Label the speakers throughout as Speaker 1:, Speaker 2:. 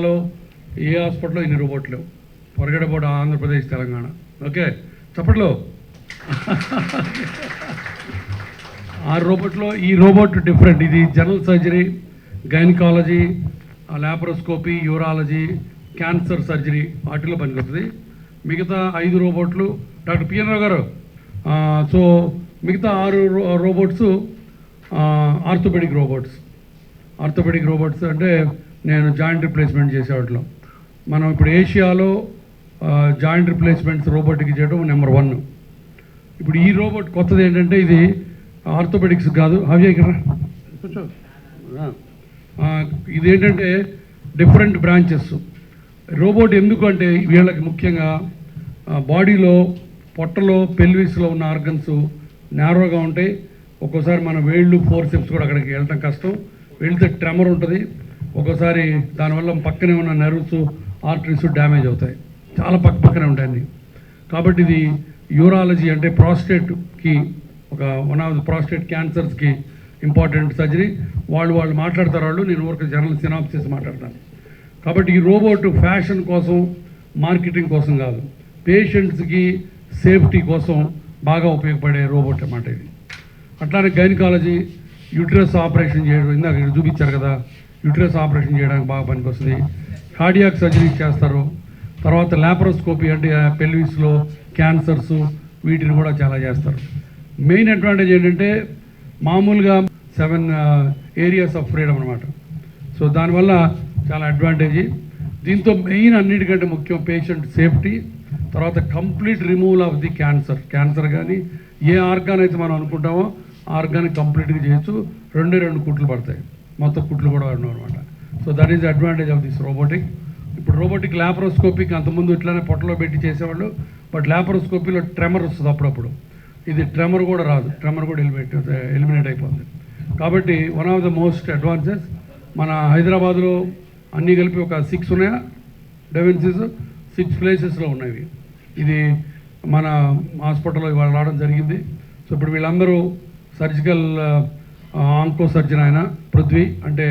Speaker 1: జిల్లాలో ఏ హాస్పిటల్లో ఇన్ని రోబోట్లు లేవు? ఫర్గెట్ ఆంధ్రప్రదేశ్ తెలంగాణ. ఓకే? చప్పట్లో. ఆ రోబోట్లో ఈ రోబోట్ డిఫరెంట్. ఇది general surgery gynaecology laparoscopy urology cancer surgery వాటిలో పనికొస్తుంది. మిగతా ఐదు రోబోట్లు డాక్టర్ పిఎన్ రావు గారు సో మిగతా ఆరు ro- robots orthopaedic robots. Orthopaedic robots అంటే నేను జాయింట్ రిప్లేస్మెంట్ చేసేవాటిలో మనం ఇప్పుడు ఏషియాలో జాయింట్ రిప్లేస్మెంట్స్ రోబోట్కి చేయడం నెంబర్ వన్. ఇప్పుడు ఈ రోబోట్ కొత్తది ఏంటంటే ఇది ఆర్థోపెడిక్స్ కాదు. అవి ఇక్కడ ఇదేంటంటే డిఫరెంట్ బ్రాంచెస్. రోబోట్ ఎందుకు అంటే వీళ్ళకి ముఖ్యంగా బాడీలో పొట్టలో పెల్విస్లో ఉన్న ఆర్గన్స్ నేరోగా ఉంటాయి. ఒక్కోసారి మన వేళ్ళు ఫోర్ స్టెప్స్ కూడా అక్కడికి వెళ్ళటం కష్టం. వెళ్తే ట్రెమర్ ఉంటుంది. ఒక్కోసారి దానివల్ల పక్కనే ఉన్న నర్వ్స్ ఆర్టరీస్ డ్యామేజ్ అవుతాయి. చాలా పక్క పక్కనే ఉంటాయి కాబట్టి ఇది యూరాలజీ అంటే ప్రాస్టేట్కి ఒక వన్ ఆఫ్ ద ప్రాస్టేట్ క్యాన్సర్స్కి ఇంపార్టెంట్ సర్జరీ వాళ్ళు వాళ్ళు మాట్లాడతారు వాళ్ళు నేను ఊరికి జనరల్ సినాప్సిస్ మాట్లాడతాను. కాబట్టి ఈ రోబోట్ ఫ్యాషన్ కోసం మార్కెటింగ్ కోసం కాదు. పేషెంట్స్కి సేఫ్టీ కోసం బాగా ఉపయోగపడే రోబోట్ అన్నమాట ఇది. అట్లానే గైనకాలజీ యూట్రస్ ఆపరేషన్ చేయడం ఇందాక చూపించారు కదా. యూట్రస్ ఆపరేషన్ చేయడానికి బాగా పనికొస్తుంది. కార్డియాక్ సర్జరీ చేస్తారు. తర్వాత ల్యాప్రోస్కోపీ అంటే పెల్విస్లో క్యాన్సర్స్ వీటిని కూడా చాలా చేస్తారు. మెయిన్ అడ్వాంటేజ్ ఏంటంటే మామూలుగా సెవెన్ ఏరియాస్ ఆఫ్ ఫ్రీడమ్ అనమాట సో దానివల్ల చాలా అడ్వాంటేజ్ దీంతో మెయిన్ అన్నిటికంటే ముఖ్యం పేషెంట్ సేఫ్టీ తర్వాత complete removal of the cancer cancer కానీ ఏ ఆర్గాన్ అయితే మనం అనుకుంటామో ఆర్గాన్ కంప్లీట్గా చేయొచ్చు. రెండే రెండు కుట్లు పడతాయి. మొత్తం కుట్లు కూడా ఉండవు అనమాట so that is advantage of this robotic ఇప్పుడు రోబోటిక్ ల్యాప్రోస్కోపిక్ అంతకుముందు ఇట్లానే పొట్టలో పెట్టి చేసేవాళ్ళు బట్ ల్యాప్రోస్కోపీలో ట్రెమర్ వస్తుంది అప్పుడప్పుడు. ఇది ట్రెమర్ కూడా రాదు. ట్రెమర్ కూడా ఎలిమినేట్ ఎలిమినేట్ అయిపోతుంది. కాబట్టి one of the most advances మన హైదరాబాద్లో అన్నీ కలిపి ఒక సిక్స్ ఉన్నాయా? డెవెన్సీస్ సిక్స్ ప్లేసెస్లో ఉన్నాయి ఇది మన హాస్పిటల్లో ఇవాళ రావడం జరిగింది. సో ఇప్పుడు వీళ్ళందరూ సర్జికల్ ఆంకో సర్జన్ ఆయన పృథ్వీ అంటే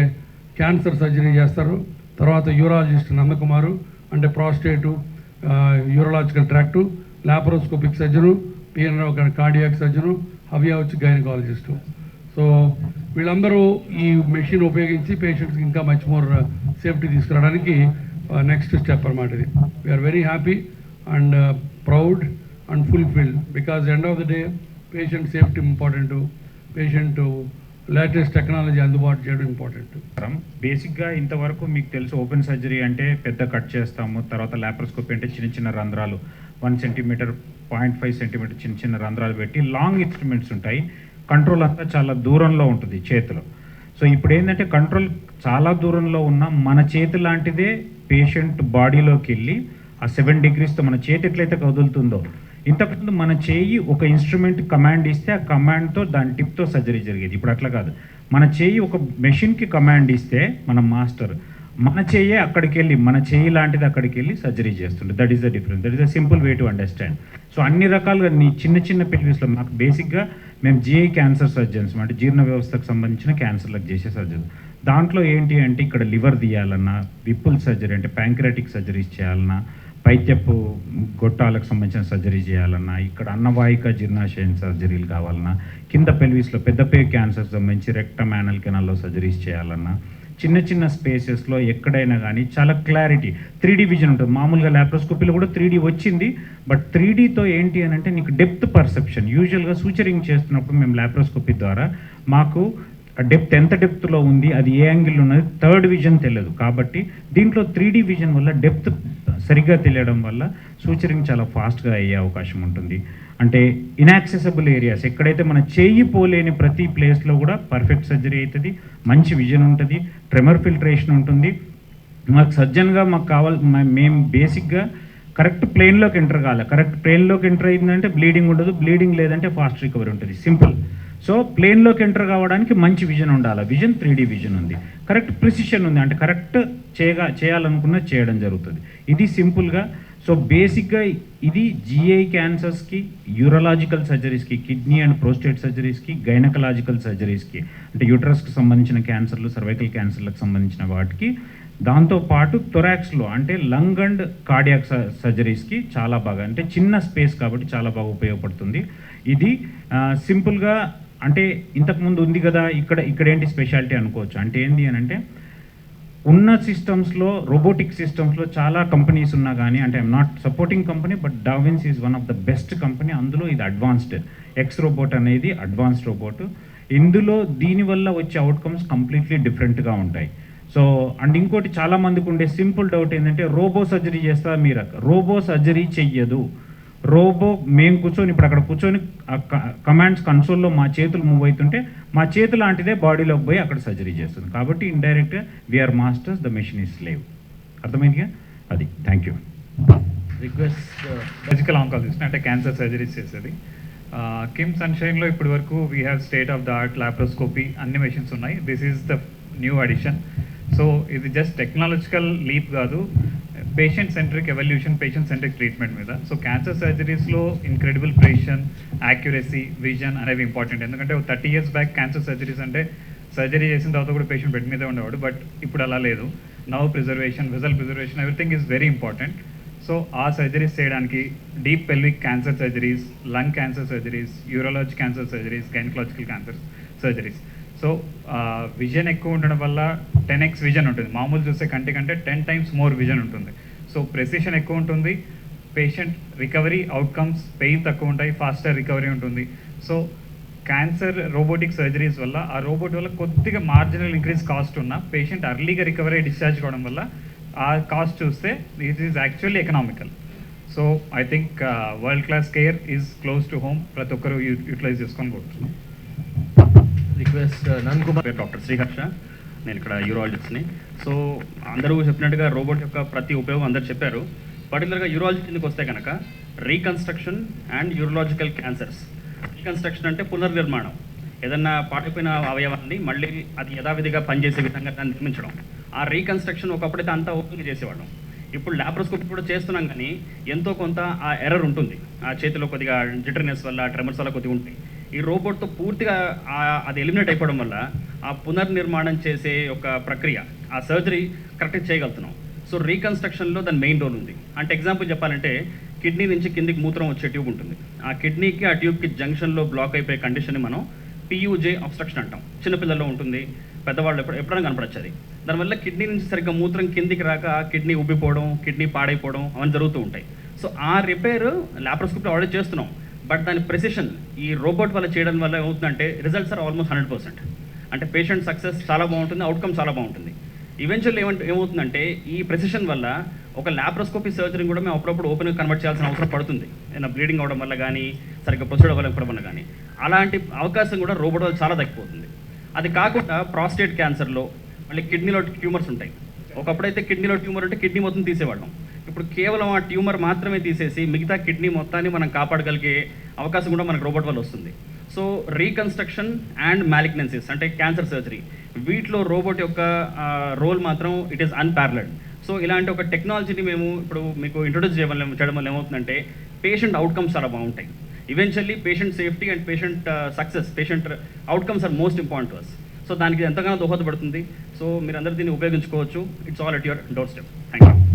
Speaker 1: క్యాన్సర్ సర్జరీ చేస్తారు. తర్వాత యూరాలజిస్ట్ నందకుమారు అంటే prostate urological tract laparoscopic surgeon PN Rao cardiac surgeon హవియా వచ్చి గైనకాలజిస్టు. సో వీళ్ళందరూ ఈ మెషిన్ ఉపయోగించి పేషెంట్స్కి ఇంకా మచ్ మోర్ సేఫ్టీ తీసుకురావడానికి నెక్స్ట్ స్టెప్ అనమాట ఇది. We're very happy and proud and fulfilled because end of the day patient safety important patient latest technology అందుబాటు చేయడం ఇంపార్టెంట్.
Speaker 2: బేసిక్గా ఇంతవరకు మీకు తెలుసు ఓపెన్ సర్జరీ అంటే పెద్ద కట్ చేస్తాము తర్వాత లాప్రోస్కోపీ అంటే చిన్న చిన్న రంధ్రాలు one centimetre point five centimetre చిన్న చిన్న రంధ్రాలు పెట్టి లాంగ్ ఇన్స్ట్రుమెంట్స్ ఉంటాయి. కంట్రోల్ అంతా చాలా దూరంలో ఉంటుంది చేతిలో. సో ఇప్పుడు ఏంటంటే కంట్రోల్ చాలా దూరంలో ఉన్న మన చేతి లాంటిదే పేషెంట్ బాడీలోకి వెళ్ళి ఆ సెవెన్ డిగ్రీస్తో మన చేతి ఎట్లయితే కదులుతుందో ఇంతకుముందు మన చేయి ఒక ఇన్స్ట్రుమెంట్ కమాండ్ ఇస్తే ఆ కమాండ్తో దాని టిప్తో సర్జరీ జరిగేది. ఇప్పుడు అట్లా కాదు. మన చేయి ఒక మెషిన్కి కమాండ్ ఇస్తే మన మాస్టర్ మన చేయి అక్కడికి వెళ్ళి మన చేయి లాంటిది అక్కడికి వెళ్ళి సర్జరీ చేస్తుండే. That is the difference that is the simple way to understand so అన్ని రకాలుగా నీ చిన్న చిన్న పెల్విస్లో మాకు బేసిక్గా మేము జిఐ క్యాన్సర్ సర్జన్స్ అంటే జీర్ణ వ్యవస్థకు సంబంధించిన క్యాన్సర్లకు చేసే సర్జన్ దాంట్లో ఏంటి అంటే ఇక్కడ లివర్ తీయాలన్నా విప్పుల్ సర్జరీ అంటే ప్యాంక్రాటిక్ సర్జరీస్ చేయాలన్నా పైత్యపు గొట్టాలకు సంబంధించిన సర్జరీ చేయాలన్నా ఇక్కడ అన్నవాహిక జీర్ణాశయం సర్జరీలు కావాలన్నా కింద పెల్విస్లో పెద్ద పే క్యాన్సర్ సంబంధించి రెక్టమ్ యానల్ కెనాల్లో సర్జరీస్ చేయాలన్నా చిన్న చిన్న స్పేసెస్లో ఎక్కడైనా కానీ చాలా క్లారిటీ త్రీ డీ విజన్ ఉంటుంది. మామూలుగా ల్యాప్రోస్కోపీలో కూడా త్రీ డీ వచ్చింది బట్ త్రీ డీతో ఏంటి అని అంటే నీకు డెప్త్ పర్సెప్షన్ యూజువల్గా సూచరింగ్ చేస్తున్నప్పుడు మేము ల్యాప్రోస్కోపీ ద్వారా మాకు డెప్త్ ఎంత డెప్త్లో ఉంది అది ఏ యాంగిల్ ఉన్నది థర్డ్ విజన్ తెలియదు. కాబట్టి దీంట్లో త్రీ విజన్ వల్ల డెప్త్ సరిగ్గా తెలియడం వల్ల సూచరింగ్ చాలా ఫాస్ట్గా అయ్యే అవకాశం ఉంటుంది. అంటే ఇన్యాక్సెసబుల్ ఏరియాస్ ఎక్కడైతే మన చేయి పోలేని ప్రతి ప్లేస్లో కూడా పర్ఫెక్ట్ సర్జరీ అవుతుంది మంచి విజన్ ఉంటుంది ట్రెమర్ ఫిల్టరేషన్ ఉంటుంది. మాకు సర్జన్గా మాకు కావాలి మేము బేసిక్గా కరెక్ట్ ప్లేన్లోకి ఎంటర్ కావాలి కరెక్ట్ ప్లేన్లోకి ఎంటర్ అయిందంటే బ్లీడింగ్ ఉండదు బ్లీడింగ్ లేదంటే ఫాస్ట్ రికవరీ ఉంటుంది. సింపుల్ సో ప్లేన్లోకి ఎంటర్ కావడానికి మంచి విజన్ ఉండాలి. విజన్ త్రీ విజన్ ఉంది. కరెక్ట్ ప్రిసిషన్ ఉంది. అంటే కరెక్ట్ చేయగా చేయాలనుకున్న చేయడం జరుగుతుంది. ఇది సింపుల్గా సో బేసిక్గా ఇది జిఐ క్యాన్సర్స్కి యూరలాజికల్ సర్జరీస్కి కిడ్నీ అండ్ ప్రోస్టేట్ సర్జరీస్కి గైనకలాజికల్ సర్జరీస్కి అంటే యూట్రస్కి సంబంధించిన క్యాన్సర్లు సర్వైకల్ క్యాన్సర్లకు సంబంధించిన వాటికి. దాంతోపాటు థొరాక్స్లో అంటే లంగ్ అండ్ కార్డియాక్ సర్జరీస్కి చాలా బాగా అంటే చిన్న స్పేస్ కాబట్టి చాలా బాగా ఉపయోగపడుతుంది. ఇది సింపుల్గా అంటే ఇంతకుముందు ఉంది కదా ఇక్కడ ఇక్కడ ఏంటి స్పెషాలిటీ అనుకోవచ్చు. అంటే ఏంటి అని అంటే ఉన్న సిస్టమ్స్లో రోబోటిక్ సిస్టమ్స్లో చాలా కంపెనీస్ ఉన్నా కానీ అంటే I'm not supporting company but Da Vinci is one of the best company అందులో ఇది అడ్వాన్స్డ్ ఎక్స్ రోబోట్ అనేది అడ్వాన్స్డ్ రోబోట్ ఇందులో దీనివల్ల వచ్చే అవుట్కమ్స్ కంప్లీట్లీ డిఫరెంట్గా ఉంటాయి. సో అండ్ ఇంకోటి చాలామందికి ఉండే సింపుల్ డౌట్ ఏంటంటే రోబో సర్జరీ చేస్తా మీరు రోబో సర్జరీ చెయ్యదు. రోబో మేము కూర్చొని ఇప్పుడు అక్కడ కూర్చొని కమాండ్స్ కన్సోల్లో మా చేతులు మూవ్ అవుతుంటే మా చేతి లాంటిదే బాడీలోకి పోయి అక్కడ సర్జరీ చేస్తుంది. కాబట్టి ఇండైరెక్ట్గా we're masters the machine is slave. అర్థమైందిగా? అది. Thank you.
Speaker 3: Request uh,
Speaker 4: surgical oncologist అంటే క్యాన్సర్ సర్జరీస్ చేసేది. కిమ్ సన్షైన్లో ఇప్పటి వరకు we have state of the art laparoscopy అన్ని మెషిన్స్ ఉన్నాయి. This is the new addition so ఇది జస్ట్ టెక్నాలజికల్ లీప్ కాదు. Patient centric evolution patient centric treatment మీద సో క్యాన్సర్ సర్జరీస్లో ఇన్క్రెడిబుల్ ప్రెషన్ యాక్యురసీ విజన్ అనేవి ఇంపార్టెంట్ ఎందుకంటే thirty years back cancer surgeries అంటే surgery చేసిన తర్వాత కూడా పేషెంట్ బెడ్ మీదే ఉండేవాడు. బట్ ఇప్పుడు అలా లేదు. Now preservation vessel preservation everything is very important so ఆ సర్జరీస్ చేయడానికి deep pelvic cancer surgeries lung cancer surgeries urology cancer surgeries gynaecological cancer surgeries so vision ఎక్కువ ఉండడం వల్ల టెన్ ఎక్స్ విజన్ ఉంటుంది. మామూలు చూసే కంటి కంటే టెన్ టైమ్స్ మోర్ విజన్ ఉంటుంది. సో ప్రెసిషన్ ఎక్కువ ఉంటుంది. పేషెంట్ రికవరీ అవుట్కమ్స్ పెయిన్ తక్కువ ఉంటాయి. ఫాస్టర్ రికవరీ ఉంటుంది. సో క్యాన్సర్ రోబోటిక్ సర్జరీస్ వల్ల ఆ రోబోట్ వల్ల కొద్దిగా మార్జినల్ ఇంక్రీజ్ కాస్ట్ ఉన్న పేషెంట్ అర్లీగా రికవరీ డిశ్చార్జ్ కావడం వల్ల ఆ కాస్ట్ చూస్తే it is actually economical so I think world class care is close to home ప్రతి ఒక్కరు యూటిలైజ్ చేసుకొని కూర్చున్నాం
Speaker 3: రిక్వెస్ట్ కుమార్
Speaker 5: పేరు డాక్టర్ శ్రీహర్ష నేను ఇక్కడ యూరాలజిస్ట్ని సో అందరూ చెప్పినట్టుగా రోబోట్ యొక్క ప్రతి ఉపయోగం అందరు చెప్పారు. పర్టికులర్గా యూరాలజీ కిందకి వస్తే కనుక reconstruction and urological cancers reconstruction అంటే పునర్నిర్మాణం. ఏదన్నా పాడైపోయిన అవయవాన్ని మళ్ళీ అది యథావిధిగా పనిచేసే విధంగా దాన్ని నిర్మించడం. ఆ రీకన్స్ట్రక్షన్ ఒకప్పుడైతే అంతా ఓపెన్గా చేసేవాళ్ళం. ఇప్పుడు ల్యాబ్రోస్కోప్ కూడా చేస్తున్నాం కానీ ఎంతో కొంత ఆ ఎర్రర్ ఉంటుంది. ఆ చేతిలో కొద్దిగా జిటర్నెస్ వల్ల ట్రెమర్స్ వల్ల కొద్దిగా ఉంటాయి. ఈ రోబోట్తో పూర్తిగా అది ఎలిమినేట్ అయిపోవడం వల్ల ఆ పునర్నిర్మాణం చేసే ఒక ప్రక్రియ ఆ సర్జరీ కరెక్ట్గా చేయగలుగుతున్నాం. సో రీకన్స్ట్రక్షన్లో దాని మెయిన్ రోల్ ఉంది. అంటే ఎగ్జాంపుల్ చెప్పాలంటే కిడ్నీ నుంచి కిందికి మూత్రం వచ్చే ట్యూబ్ ఉంటుంది. ఆ కిడ్నీకి ఆ ట్యూబ్కి జంక్షన్లో బ్లాక్ అయిపోయే కండిషన్ని మనం పియూజే అబ్స్ట్రక్షన్ అంటాం. చిన్నపిల్లల్లో ఉంటుంది పెద్దవాళ్ళు ఎప్పుడు ఎప్పుడైనా కనపడచ్చు అది. దానివల్ల కిడ్నీ నుంచి సరిగ్గా మూత్రం కిందికి రాక కిడ్నీ ఉబ్బిపోవడం కిడ్నీ పాడైపోవడం అవన్నీ జరుగుతూ ఉంటాయి. సో ఆ రిపేర్ ల్యాప్రోస్కోపీ ఆల్రెడీ చేస్తున్నాం. బట్ దాని ప్రెసిషన్ ఈ రోబోట్ వల్ల చేయడం వల్ల ఏమవుతుందంటే results are almost hundred percent. అంటే పేషెంట్ సక్సెస్ చాలా బాగుంటుంది అవుట్కమ్ చాలా బాగుంటుంది. ఈవెన్చువల్లీ ఏమంటే ఏమవుతుందంటే ఈ ప్రెసిషన్ వల్ల ఒక ల్యాప్రోస్కోపీ సర్జరీ కూడా మేము అప్పుడప్పుడు ఓపెన్గా కన్వర్ట్ చేయాల్సిన అవసరం పడుతుంది. ఏదైనా బ్లీడింగ్ అవడం వల్ల కానీ సరిగ్గా ప్రొసీడ్ అవ్వడం వల్ల కానీ అలాంటి అవకాశం కూడా రోబోట్ వల్ల చాలా తగ్గిపోతుంది. అది కాకుండా ప్రాస్టేట్ క్యాన్సర్లో మళ్ళీ కిడ్నీలో ట్యూమర్స్ ఉంటాయి. ఒకప్పుడైతే కిడ్నీలో ట్యూమర్ ఉంటే కిడ్నీ మొత్తం తీసేవాళ్ళం. ఇప్పుడు కేవలం ఆ ట్యూమర్ మాత్రమే తీసేసి మిగతా కిడ్నీ మొత్తాన్ని మనం కాపాడగలిగే అవకాశం కూడా మనకు రోబోట్ వల్ల వస్తుంది. సో రీకన్స్ట్రక్షన్ అండ్ మ్యాలిగ్నెన్సీస్ అంటే క్యాన్సర్ సర్జరీ వీటిలో రోబోట్ యొక్క రోల్ మాత్రం ఇట్ ఈస్ అన్పారలెడ్ సో ఇలాంటి ఒక టెక్నాలజీని మేము ఇప్పుడు మీకు ఇంట్రొడ్యూస్ చేయడం చేయడం వల్ల ఏమవుతుందంటే పేషెంట్ అవుట్కమ్స్ చాలా బాగుంటాయి. Eventually patient safety and patient success patient outcomes are most important to us so దానికి ఎంతగానో దోహదపడుతుంది. సో మీరు అందరూ దీన్ని ఉపయోగించుకోవచ్చు. It's all at your doorstep thank you